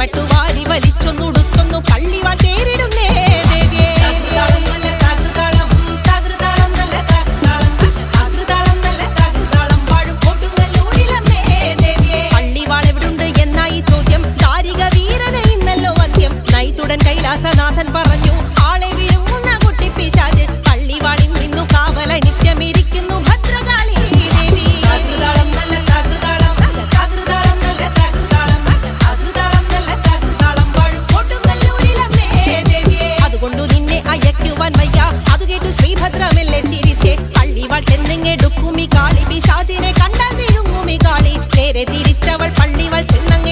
ചെമ്പട്ടു വാരി വലിച്ചൊന്നുടുത്തൊന്നു പള്ളിവാൾ തേരിടുന്നേ ദേവിയേ. കൈലാസനാഥൻ പറഞ്ഞു കുമികാളി പിശാചിനെ കണ്ടാൽ വിഴുങ്ങുമികാളി നേരെ തിരിച്ചവൾ പള്ളിവൾ ചെന്നങ്ങ